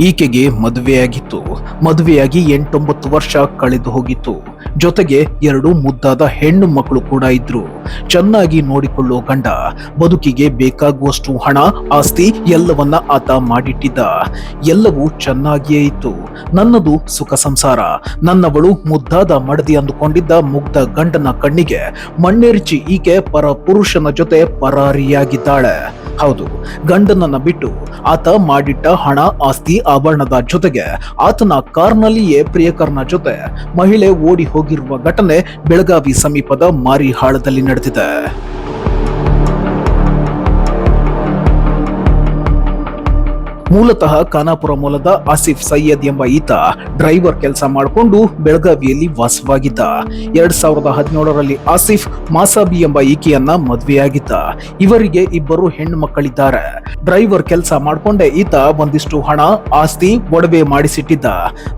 ಈಕೆಗೆ ಮದುವೆಯಾಗಿತ್ತು. ಮದುವೆಯಾಗಿ ಎಂಟೊಂಬತ್ತು ವರ್ಷ ಕಳೆದು ಹೋಗಿತ್ತು. ಜೊತೆಗೆ ಎರಡು ಮುದ್ದಾದ ಹೆಣ್ಣು ಮಕ್ಕಳು ಕೂಡ ಇದ್ರು. ಚೆನ್ನಾಗಿ ನೋಡಿಕೊಳ್ಳೋ ಗಂಡ, ಬದುಕಿಗೆ ಬೇಕಾಗುವಷ್ಟು ಹಣ, ಆಸ್ತಿ ಎಲ್ಲವನ್ನ ಆತ ಮಾಡಿಟ್ಟಿದ್ದ. ಎಲ್ಲವೂ ಚೆನ್ನಾಗಿಯೇ ಇತ್ತು. ನನ್ನದು ಸುಖ ಸಂಸಾರ, ನನ್ನವಳು ಮುದ್ದಾದ ಮಡದಿ ಅಂದುಕೊಂಡಿದ್ದ ಮುಗ್ಧ ಗಂಡನ ಕಣ್ಣಿಗೆ ಮಣ್ಣೆರಿಚಿ ಈಕೆ ಪರ ಪುರುಷನ ಜೊತೆ ಪರಾರಿಯಾಗಿದ್ದಾಳೆ. ಹೌದು, ಗಂಡನನ್ನ ಬಿಟ್ಟು ಆತ ಮಾಡಿಟ್ಟ ಹಣ, ಆಸ್ತಿ, ಆಭರಣದ ಜೊತೆಗೆ ಆತನ ಕಾರ್ನಲ್ಲಿಯೇ ಪ್ರಿಯಕರ್ನ ಜೊತೆ ಮಹಿಳೆ ಓಡಿ ಹೋಗಿರುವ ಘಟನೆ ಬೆಳಗಾವಿ ಸಮೀಪದ ಮಾರಿಹಾಳದಲ್ಲಿ ನಡೆದಿದೆ. ಮೂಲತಃ ಖಾನಾಪುರ ಮೂಲದ ಆಸಿಫ್ ಸೈಯದ್ ಎಂಬ ಈತ ಡ್ರೈವರ್ ಕೆಲಸ ಮಾಡಿಕೊಂಡು ಬೆಳಗಾವಿಯಲ್ಲಿ ವಾಸವಾಗಿದ್ದ. ಎರಡ್ ಸಾವಿರದ ಹದಿನೇಳರಲ್ಲಿ ಆಸಿಫ್ ಮಾಸಾಬಿ ಎಂಬ ಈಕೆಯನ್ನ ಮದುವೆಯಾಗಿದ್ದ. ಇವರಿಗೆ ಇಬ್ಬರು ಹೆಣ್ಣು ಮಕ್ಕಳಿದ್ದಾರೆ. ಡ್ರೈವರ್ ಕೆಲಸ ಮಾಡಿಕೊಂಡೇ ಈತ ಒಂದಿಷ್ಟು ಹಣ, ಆಸ್ತಿ, ಒಡವೆ ಮಾಡಿಸಿಟ್ಟಿದ್ದ.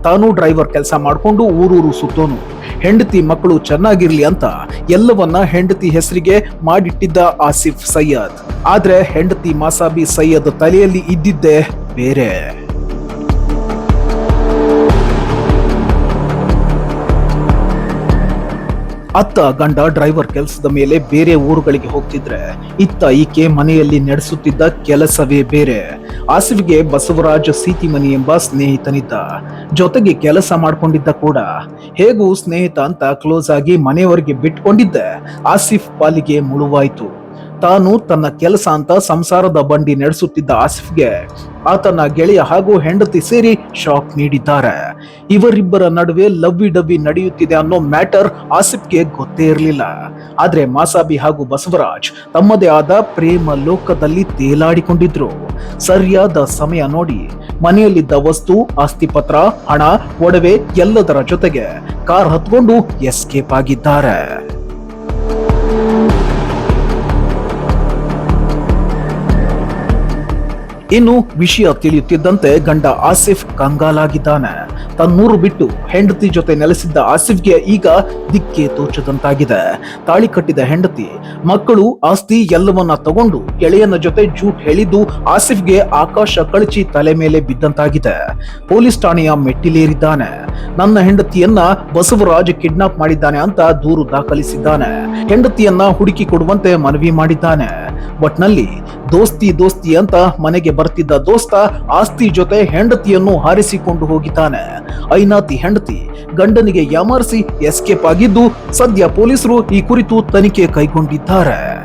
ತಾನು ಡ್ರೈವರ್ ಕೆಲಸ ಮಾಡಿಕೊಂಡು ಊರೂರು ಸುತ್ತೋನು. ಹೆಂಡತಿ ಮಕ್ಕಳು ಚೆನ್ನಾಗಿರ್ಲಿ ಅಂತ ಎಲ್ಲವನ್ನ ಹೆಂಡತಿ ಹೆಸರಿಗೆ ಮಾಡಿಟ್ಟಿದ್ದ ಆಸಿಫ್ ಸೈಯದ್. ಆದ್ರೆ ಹೆಂಡತಿ ಮಾಸಾಬಿ ಸೈಯದ್ ತಲೆಯಲ್ಲಿ ಇದ್ದಿದ್ದೇ ಬೇರೆ. ಅತ್ತ ಗಂಡ ಡ್ರೈವರ್ ಕೆಲಸದ ಮೇಲೆ ಬೇರೆ ಊರುಗಳಿಗೆ ಹೋಗ್ತಿದ್ರೆ, ಇತ್ತ ಈಕೆ ಮನೆಯಲ್ಲಿ ನಡೆಸುತ್ತಿದ್ದ ಕೆಲಸವೇ ಬೇರೆ. ಆಸಿಫ್ಗೆ ಬಸವರಾಜ ಸೀತಿಮನಿ ಎಂಬ ಸ್ನೇಹಿತನಿದ್ದ. ಜೊತೆಗೆ ಕೆಲಸ ಮಾಡ್ಕೊಂಡಿದ್ದ ಕೂಡ. ಹೇಗೂ ಸ್ನೇಹಿತ ಅಂತ ಕ್ಲೋಸ್ ಆಗಿ ಮನೆಯವರಿಗೆ ಬಿಟ್ಕೊಂಡಿದ್ದೆ. ಆಸಿಫ್ ಪಾಲಿಗೆ ಮುಳುವಾಯ್ತು. ತಾನು ತನ್ನ ಕೆಲಸ ಅಂತ ಸಂಸಾರದ ಬಂಡಿ ನಡೆಸುತ್ತಿದ್ದ ಆಸಿಫ್ಗೆ ಆತನ ಗೆಳೆಯ ಹಾಗೂ ಹೆಂಡತಿ ಸೇರಿ ಶಾಕ್ ನೀಡಿದ್ದಾರೆ. ಇವರಿಬ್ಬರ ನಡುವೆ ಲವ್ವಿ ಡವ್ವಿ ನಡೆಯುತ್ತಿದೆ ಅನ್ನೋ ಮ್ಯಾಟರ್ ಆಸಿಫ್ಗೆ ಗೊತ್ತೇ ಇರಲಿಲ್ಲ. ಆದ್ರೆ ಮಾಸಾಬಿ ಹಾಗೂ ಬಸವರಾಜ್ ತಮ್ಮದೇ ಆದ ಪ್ರೇಮ ಲೋಕದಲ್ಲಿ ತೇಲಾಡಿಕೊಂಡಿದ್ರು. ಸರಿಯಾದ ಸಮಯ ನೋಡಿ ಮನೆಯಲ್ಲಿದ್ದ ವಸ್ತು ಆಸ್ತಿ ಪತ್ರ ಹಣ, ಒಡವೆ ಎಲ್ಲದರ ಜೊತೆಗೆ ಕಾರ್ ಹತ್ಕೊಂಡು ಎಸ್ಕೇಪ್ ಆಗಿದ್ದಾರೆ. ಇನ್ನು ವಿಷಯ ತಿಳಿಯುತ್ತಿದ್ದಂತೆ ಗಂಡ ಆಸಿಫ್ ಕಂಗಾಲಾಗಿದ್ದಾನೆ. ತನ್ನೂರು ಬಿಟ್ಟು ಹೆಂಡತಿ ಜೊತೆ ನೆಲೆಸಿದ್ದ ಆಸಿಫ್ಗೆ ಈಗ ದಿಕ್ಕೆ ತೋಚದಂತಾಗಿದೆ. ತಾಳಿ ಕಟ್ಟಿದ ಹೆಂಡತಿ, ಮಕ್ಕಳು, ಆಸ್ತಿ ಎಲ್ಲವನ್ನ ತಗೊಂಡು ಗೆಳೆಯನ ಜೊತೆ ಜೂಟ್ ಹೇಳಿದ್ದು ಆಸಿಫ್ಗೆ ಆಕಾಶ ಕಳಚಿ ತಲೆ ಮೇಲೆ ಬಿದ್ದಂತಾಗಿದೆ. ಪೊಲೀಸ್ ಠಾಣೆಯ ಮೆಟ್ಟಿಲೇರಿದ್ದಾನೆ. ನನ್ನ ಹೆಂಡತಿಯನ್ನ ಬಸವರಾಜ್ ಕಿಡ್ನಾಪ್ ಮಾಡಿದ್ದಾನೆ ಅಂತ ದೂರು ದಾಖಲಿಸಿದ್ದಾನೆ. ಹೆಂಡತಿಯನ್ನ ಹುಡುಕಿ ಕೊಡುವಂತೆ ಮನವಿ ಮಾಡಿದ್ದಾನೆ. ಒಟ್ನಲ್ಲಿ ದೋಸ್ತಿ ದೋಸ್ತಿ ಅಂತ ಮನೆಗೆ ಬರ್ತಿದ್ದ ದೋಸ್ತ ಆಸ್ತಿ ಜೊತೆ ಹೆಂಡತಿಯನ್ನು ಹಾರಿಸಿಕೊಂಡು ಹೋಗಿದ್ದಾನೆ. ಐನಾತಿ ಹೆಂಡತಿ ಗಂಡನಿಗೆ ಯಾಮಾರಿಸಿ ಎಸ್ಕೇಪ್ ಆಗಿದ್ದು ಸದ್ಯ ಪೊಲೀಸರು ಈ ಕುರಿತು ತನಿಖೆ ಕೈಗೊಂಡಿದ್ದಾರೆ.